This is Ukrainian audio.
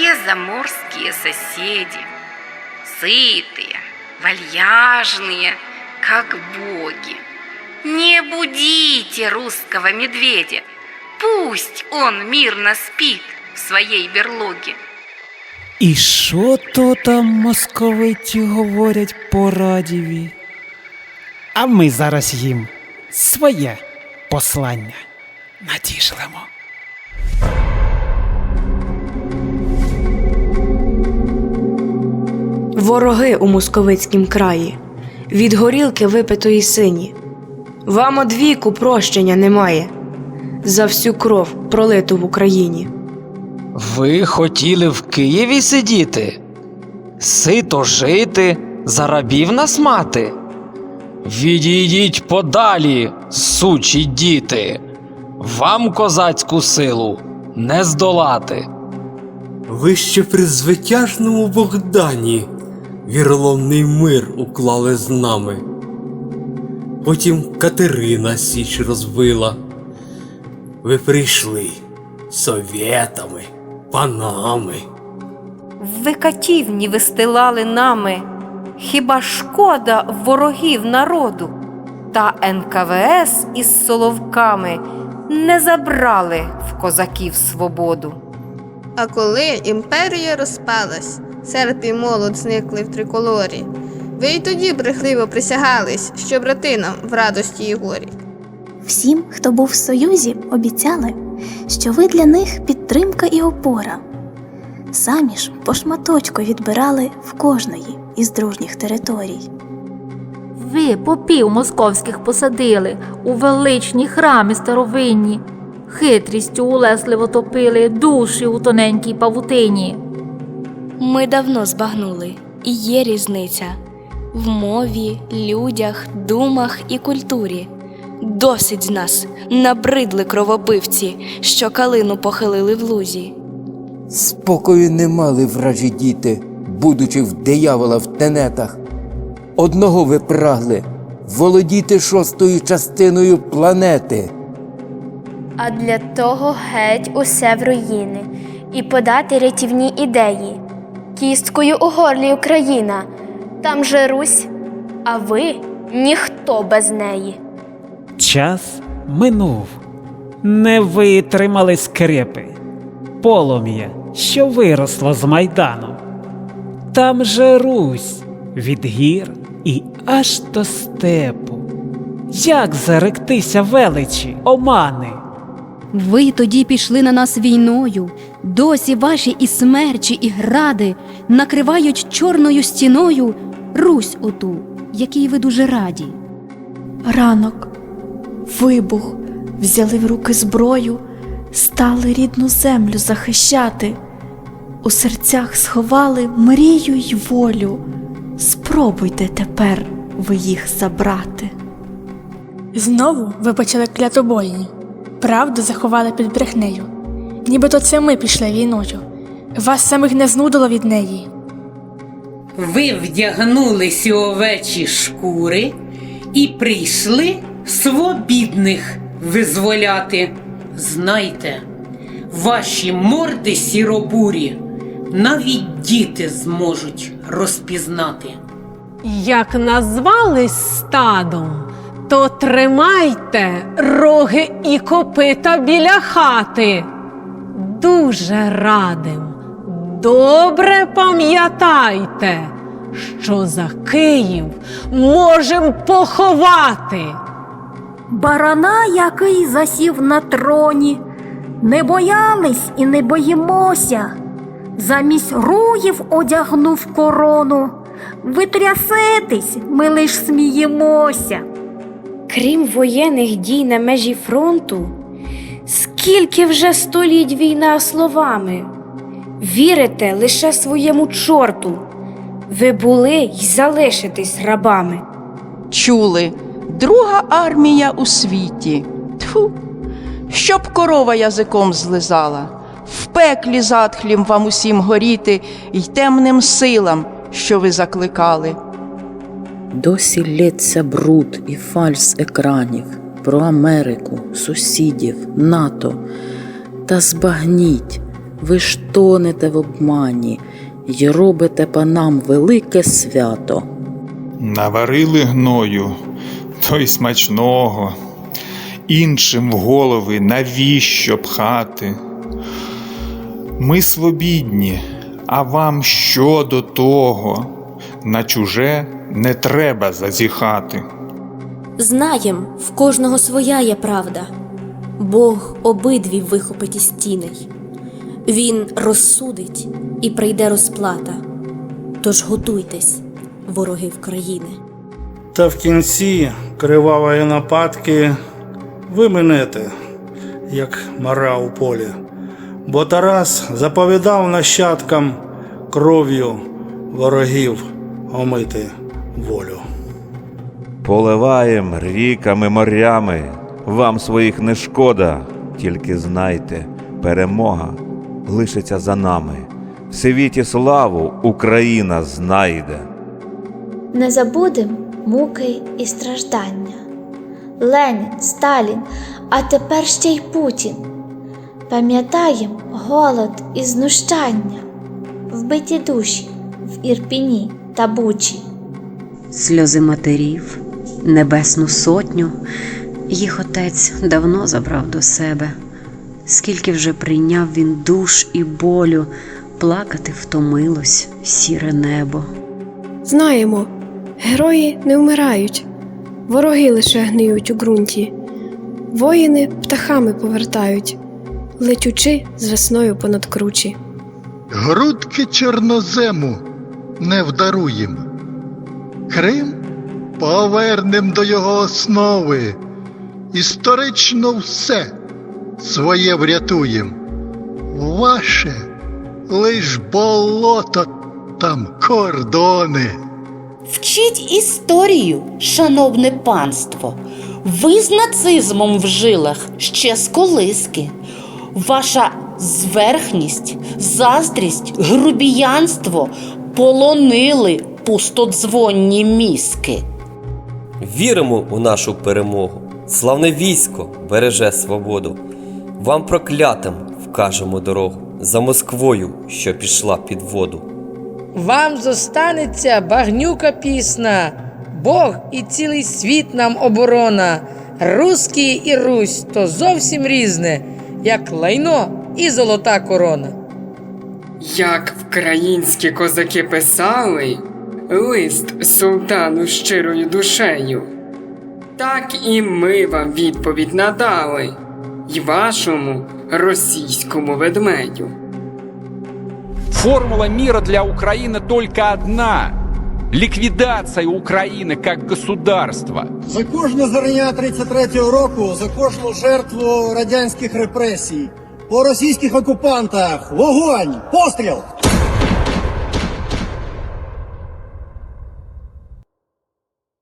все заморские соседи. Сытые, вальяжные, как боги. Не будите русского медведя. Пусть он мирно спит в своей берлоге. І що то там московиті говорять по радіві? А ми зараз їм своє послання надішлемо. Вороги у московицькім краї, від горілки випитої сині. Вам одвіку прощення немає за всю кров, пролиту в Україні. Ви хотіли в Києві сидіти? Сито жити, за рабів нас мати? Відійдіть подалі, сучі діти, вам козацьку силу не здолати. Ви ще при звитяжному Богдані віроломний мир уклали з нами. Потім Катерина Січ розбила. Ви прийшли совєтами, панами. Ви катівні вистилали нами. Хіба шкода ворогів народу? Та НКВС із соловками не забрали в козаків свободу. А коли імперія розпалась, серп і молот зникли в триколорі. Ви й тоді брехливо присягались, що брати нам в радості і горі. Всім, хто був в Союзі, обіцяли, що ви для них підтримка і опора. Самі ж по шматочку відбирали в кожної із дружніх територій. Ви попів московських посадили у величні храми старовинні, хитрістю улесливо топили душі у тоненькій павутині. Ми давно збагнули, і є різниця в мові, людях, думах і культурі. Досить з нас набридли кровобивці, що калину похилили в лузі. Спокою не мали вражі діти, будучи в диявола в тенетах. Одного ви прагли володіти шостою частиною планети. А для того геть усе в руїни і подати рятівні ідеї. Кісткою у горлі Україна, там же Русь, а ви ніхто без неї. Час минув, не витримали скрипи, полум'я, що виросло з майдану. Там же Русь від гір і аж до степу. Як заректися величі, омани? Ви тоді пішли на нас війною. Досі ваші і смерчі, і гради накривають чорною стіною Русь оту, якій ви дуже раді. Ранок, вибух, взяли в руки зброю, стали рідну землю захищати. У серцях сховали мрію й волю. Спробуйте тепер ви їх забрати. Знову ви почали клятobойні. Правду заховали під брехнею. Нібито це ми пішли війною. Вас самих не знудило від неї. Ви вдягнулись у овечі шкури і прийшли свобідних визволяти. Знайте, ваші морди сіробурі навіть діти зможуть розпізнати. Як назвались стадом, то тримайте роги і копита біля хати. Дуже радим, добре пам'ятайте, що за Київ можем поховати. Барана, який засів на троні, не боялись і не боїмося. Замість руїв одягнув корону. Ви трясетесь, ми лиш сміємося. Крім воєнних дій на межі фронту, скільки вже століть війна словами. Вірите лише своєму чорту. Ви були й залишитесь рабами. Чули друга армія у світі. Тьфу, щоб корова язиком злизала, в пеклі затхлім вам усім горіти й темним силам, що ви закликали. Досі лється бруд і фальс екранів про Америку, сусідів, НАТО. Та збагніть, ви ж тонете в обмані й робите панам велике свято. Наварили гною, то й смачного, іншим в голови навіщо пхати? Ми свобідні, а вам що до того? На чуже не треба зазіхати. Знаєм, в кожного своя є правда. Бог обидві вихопить із тіней. Він розсудить і прийде розплата. Тож готуйтесь, вороги в країни. Та в кінці кривавої нападки ви минете, як мара у полі. Бо Тарас заповідав нащадкам кров'ю ворогів омити волю. Поливаєм ріками, морями, вам своїх не шкода, тільки знайте, перемога лишиться за нами. В світі славу Україна знайде. Не забудем муки і страждання. Ленін, Сталін, а тепер ще й Путін. Пам'ятаєм голод і знущання, вбиті душі в Ірпіні та Бучі. Сльози матерів, небесну сотню, їх отець давно забрав до себе. Скільки вже прийняв він душ і болю, плакати втомилось сіре небо. Знаємо, герої не вмирають, вороги лише гниють у ґрунті, воїни птахами повертають, летючи з весною понад кручі. Грудки чорнозему не вдаруєм. Крим повернем до його основи. Історично все своє врятуєм. Ваше лиш болото там кордони. Вчіть історію, шановне панство. Ви з нацизмом в жилах ще з колиски. Ваша зверхність, заздрість, грубіянство полонили пустодзвонні мізки. Віримо у нашу перемогу. Славне військо береже свободу. Вам проклятим вкажемо дорогу за Москвою, що пішла під воду. Вам зостанеться багнюка пісна, Бог і цілий світ нам оборона. Руський і Русь то зовсім різне, як лайно і золота корона. Як вкраїнські козаки писали лист султану щирою душею, так і ми вам відповідь надали й вашому російському ведмедю. Формула мира для Украины только одна – ликвидация Украины как государства. За кожне зрання 33-го року, за кожну жертву радянських репресій, по російських окупантах, вогонь, постріл!